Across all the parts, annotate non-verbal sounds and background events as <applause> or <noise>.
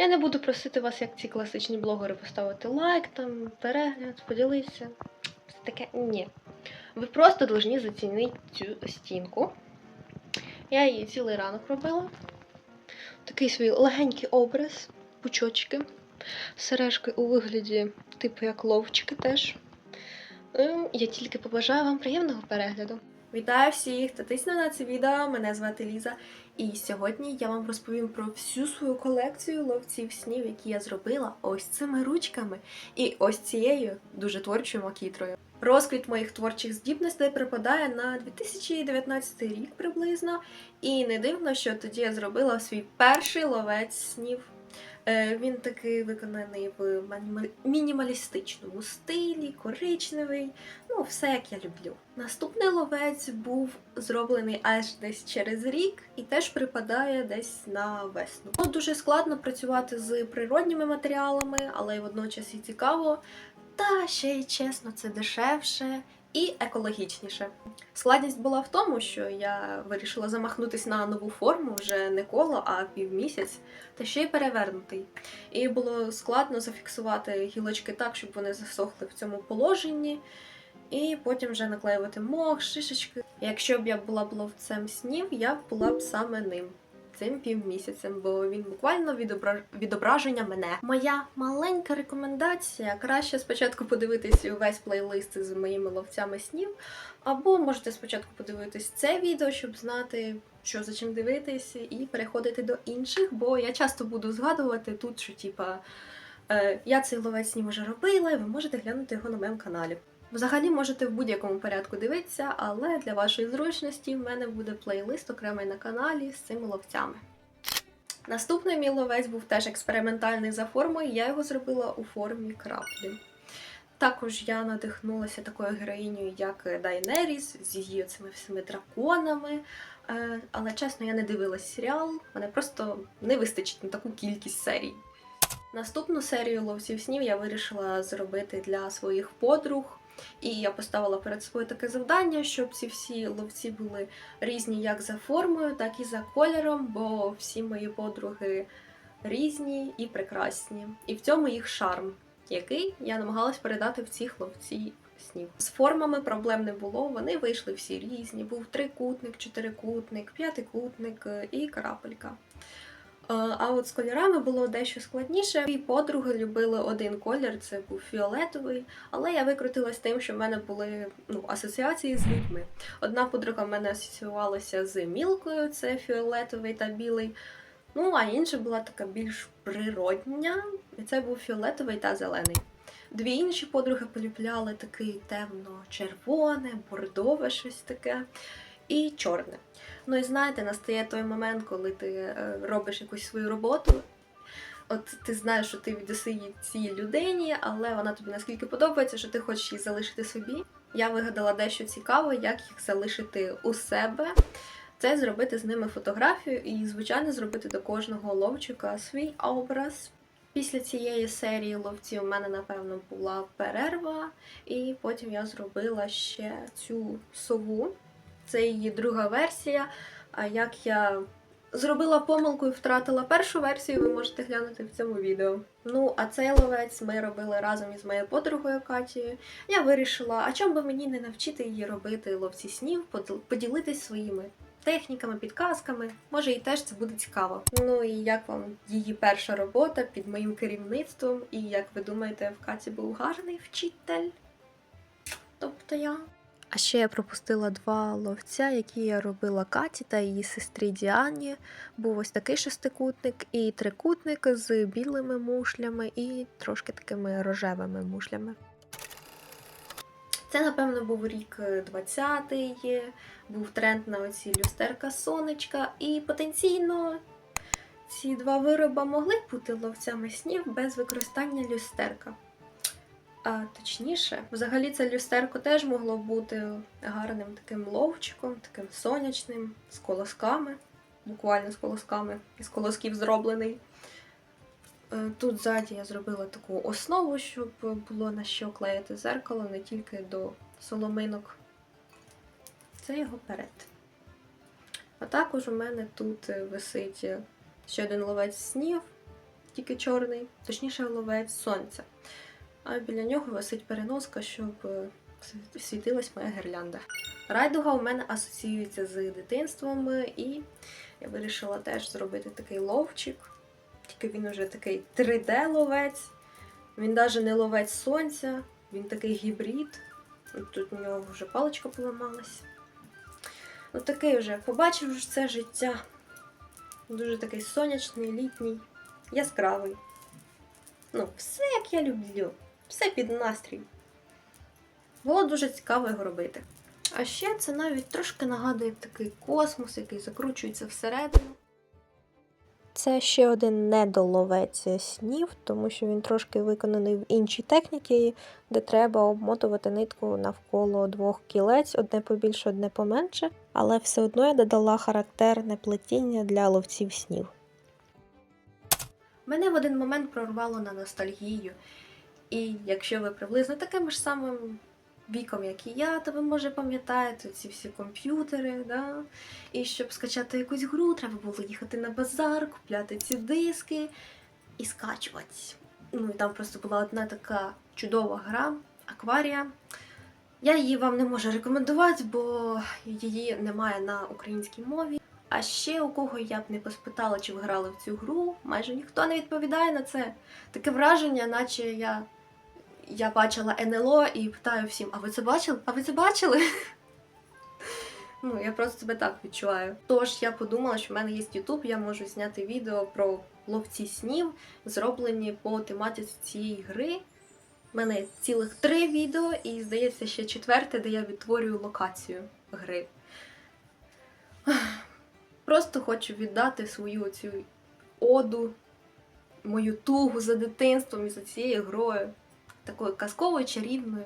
Я не буду просити вас, як ці класичні блогери, поставити лайк, там, перегляд, поділитися. Все таке ні. Ви просто повинні зацінити цю стінку. Я її цілий ранок робила. Такий свій легенький образ, пучочки, сережки у вигляді, типу як ловчики теж. Ем, Я тільки побажаю вам приємного перегляду. Вітаю всіх, хто тиснув на це відео. Мене звати Ліза. І сьогодні я вам розповім про всю свою колекцію ловців снів, які я зробила ось цими ручками і ось цією дуже творчою макітрою. Розквіт моїх творчих здібностей припадає на 2019 рік приблизно, і не дивно, що тоді я зробила свій перший ловець снів. Е, Він такий виконаний в мінімалістичному стилі, коричневий, ну все як я люблю. Наступний ловець був зроблений аж десь через рік і теж припадає десь на весну. Було дуже складно працювати з природніми матеріалами, але й водночас і цікаво. Та ще й чесно, це дешевше і екологічніше. Складність була в тому, що я вирішила замахнутися на нову форму вже не коло, а півмісяць, та ще й перевернутий. І було складно зафіксувати гілочки так, щоб вони засохли в цьому положенні. І потім вже наклеювати мох, шишечки. Якщо б я була б ловцем снів, я була б саме ним. Цим півмісяцем, бо він буквально відобра... відображення мене. Моя маленька рекомендація: краще спочатку подивитись увесь плейлист з моїми ловцями снів, або можете спочатку подивитись це відео, щоб знати, що за чим дивитись, і переходити до інших, бо я часто буду згадувати тут, що типа е, я цей ловець снів вже робила, і ви можете глянути його на моєму каналі. Взагалі можете в будь-якому порядку дивитися, але для вашої зручності в мене буде плейлист окремий на каналі з цими ловцями. Наступний мій ловець був теж експериментальний за формою, я його зробила у формі краплі. Також я надихнулася такою героїнею, як Дайнеріс, з її цими всіми драконами. Е, Але чесно, я не дивилась серіал, мене просто не вистачить на таку кількість серій. Наступну серію ловців снів я вирішила зробити для своїх подруг. І я поставила перед собою таке завдання, щоб ці всі ловці були різні як за формою, так і за кольором, бо всі мої подруги різні і прекрасні. І в цьому їх шарм, який я намагалась передати в цих ловці снів. З формами проблем не було, вони вийшли всі різні. Був трикутник, чотирикутник, п'ятикутник е, і крапелька. Е, А от з кольорами було дещо складніше. Дві подруги любили один колір, це був фіолетовий, але я викрутилась тим, що в мене були ну, асоціації з людьми. Одна подруга в мене асоціювалася з мілкою, це фіолетовий та білий. Ну, а інша була така більш природня, і це був фіолетовий та зелений. Дві інші подруги полюбляли такий темно-червоне, бордове щось таке і чорне. Ну і знаєте, настає той момент, коли ти е, робиш якусь свою роботу. От ти знаєш, що ти віддаси цій людині, але вона тобі наскільки подобається, що ти хочеш її залишити собі. Я вигадала дещо цікаве, як їх залишити у себе. Це зробити з ними фотографію і, звичайно, зробити до кожного ловчика свій образ. Після цієї серії ловців у мене, напевно, була перерва, і потім я зробила ще цю сову. Це її друга версія. А як я зробила помилку і втратила першу версію, ви можете глянути в цьому відео. Ну, а цей ловець ми робили разом із моєю подругою Катією. Я вирішила, а чому би мені не навчити її робити ловці снів, поділитись своїми техніками, підказками. Може, їй теж це буде цікаво. Ну і як вам її перша робота під моїм керівництвом? І як ви думаєте, в Каті був гарний вчитель? Тобто я. А ще я пропустила два ловця, які я робила Каті та її сестрі Діані. Був ось такий шестикутник і трикутник з білими мушлями і трошки такими рожевими мушлями. Це, напевно, був рік 20-й, був тренд на оці люстерка сонечка, і потенційно ці два вироби могли бути ловцями снів без використання люстерка. А точніше, взагалі це люстерко теж могло бути гарним таким ловчиком, таким сонячним, з колосками, буквально з колосками, із колосків зроблений. Е, Тут ззаді я зробила таку основу, щоб було на що клеїти зеркало, не тільки до соломинок. Це його перед. А також у мене тут е, висить ще один ловець снів. тільки чорний, точніше ловець сонця. А біля нього висить переноска, щоб е, світилась моя гірлянда. Райдуга у мене асоціюється з дитинством, е, і я вирішила теж зробити такий ловчик. Тільки він уже такий 3D-ловець. Він навіть не ловець сонця, він такий гібрид. Тут у нього вже паличка поламалась. Ну такий вже, побачив вже це життя. Дуже такий сонячний, літній, яскравий. Ну, все як я люблю. Все під настрій. Було дуже цікаво його робити. А ще це навіть трошки нагадує такий космос, який закручується всередину. Це ще один недоловець снів, тому що він трошки виконаний в іншій техніці, де треба обмотувати нитку навколо двох кілець, одне побільше, одне поменше, але все одно я додала характерне плетіння для ловців снів. Мене в один момент прорвало на ностальгію. І якщо ви приблизно таким ж самим віком, як і я, то ви може пам'ятаєте ці всі комп'ютери, да? і щоб скачати якусь гру, треба було їхати на базар, купляти ці диски і скачувати. Ну і там просто була одна така чудова гра Акварія. Я її вам не можу рекомендувати, бо її немає на українській мові. А ще у кого я б не поспитала, чи ви грали в цю гру, майже ніхто не відповідає на це. Таке враження, наче я, я бачила НЛО і питаю всім: а ви це бачили? А ви це бачили? <laughs> Ну, я просто себе так відчуваю. Тож я подумала, що в мене є YouTube, я можу зняти відео про ловці снів, зроблені по тематиці цієї гри. У мене цілих три відео, і здається, ще четверте, де я відтворюю локацію гри. <sighs> Просто хочу віддати свою цю оду, мою тугу за дитинством і за цією грою, такою казковою, чарівною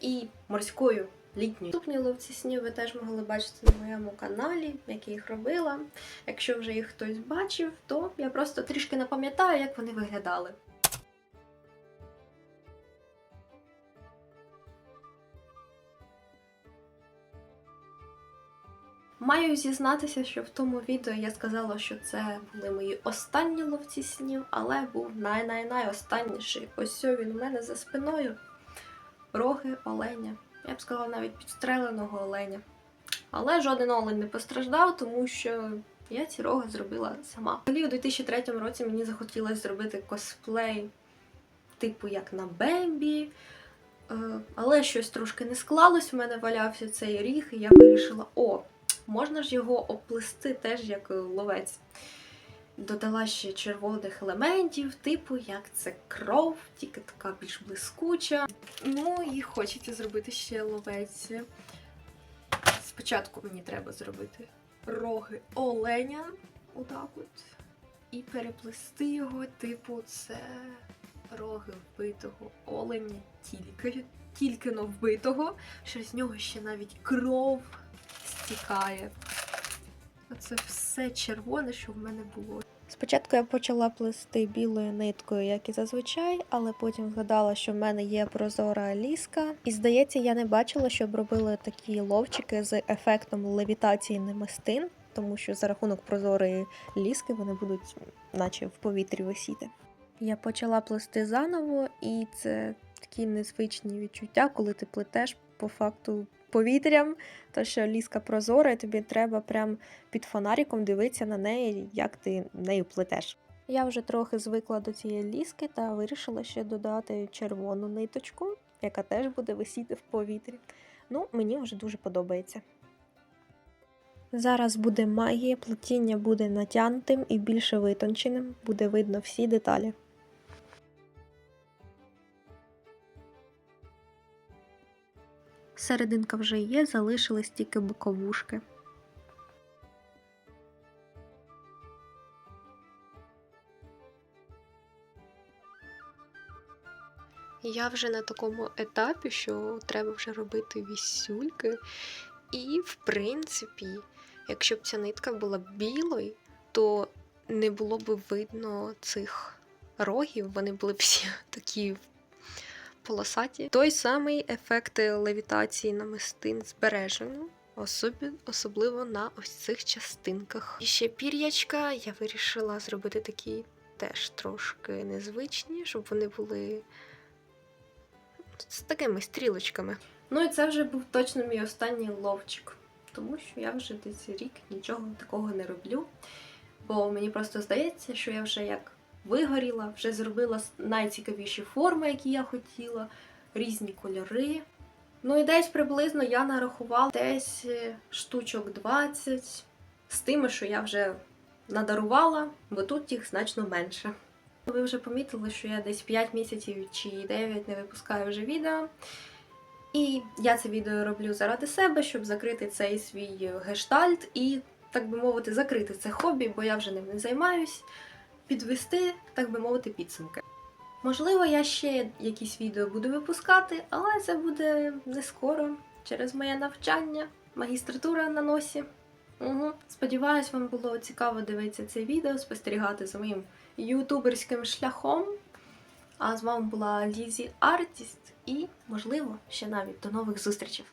і морською літньою. Наступні ловці снів ви теж могли бачити на моєму каналі, як я їх робила. Якщо вже їх хтось бачив, то я просто трішки не пам'ятаю, як вони виглядали. Маю зізнатися, що в тому відео я сказала, що це були мої останні ловці снів, але був най-най-най останніший. Ось він у мене за спиною. Роги оленя. Я б сказала навіть підстреленого оленя. Але жоден олень не постраждав, тому що я ці роги зробила сама. Взагалі у 2003 році мені захотілося зробити косплей, типу як на Бембі. Е, Але щось трошки не склалось, у мене валявся цей ріг, і я вирішила, о, можна ж його оплести теж як ловець. Додала ще червоних елементів, типу як це кров, тільки така більш блискуча. Ну і хочеться зробити ще ловець. Спочатку мені треба зробити роги оленя, отак от, і переплести його, типу, це роги вбитого оленя, тільки, тільки но вбитого, що з нього ще навіть кров стікає. Оце все червоне, що в мене було. Спочатку я почала плести білою ниткою, як і зазвичай, але потім згадала, що в мене є прозора ліска. І здається, я не бачила, щоб робили такі ловчики з ефектом левітації намистин, тому що за рахунок прозорої ліски вони будуть, наче в повітрі висіти. Я почала плести заново, і це такі незвичні відчуття, коли ти плетеш по факту повітрям, то що ліска прозора, і тобі треба прям під фонариком дивитися на неї, як ти нею плетеш. Я вже трохи звикла до цієї ліски та вирішила ще додати червону ниточку, яка теж буде висіти в повітрі. Ну, мені вже дуже подобається. Зараз буде магія, плетіння буде натягнутим і більше витонченим, буде видно всі деталі. Серединка вже є, залишились тільки боковушки. Я вже на такому етапі, що треба вже робити вісюльки. І, в принципі, якщо б ця нитка була білою, то не було б видно цих рогів, вони були всі <laughs> такі полосаті. Той самий ефект левітації намистин збережено, особі- особливо на ось цих частинках. І ще пір'ячка я вирішила зробити такі теж трошки незвичні, щоб вони були з такими стрілочками. Ну і це вже був точно мій останній ловчик, тому що я вже десь рік нічого такого не роблю. Бо мені просто здається, що я вже як вигоріла, вже зробила найцікавіші форми, які я хотіла, різні кольори. Ну і десь приблизно я нарахувала десь е, штучок 20 з тими, що я вже надарувала, бо тут їх значно менше. Ви вже помітили, що я десь 5 місяців чи 9 не випускаю вже відео. І я це відео роблю заради себе, щоб закрити цей свій гештальт і, так би мовити, закрити це хобі, бо я вже ним не займаюсь, підвести, так би мовити, підсумки. Можливо, я ще якісь відео буду випускати, але це буде не скоро через моє навчання, магістратура на носі. Угу. Сподіваюсь, вам було цікаво дивитися це відео, спостерігати за моїм ютуберським шляхом. А з вами була Лізі Артіст і, можливо, ще навіть до нових зустрічей.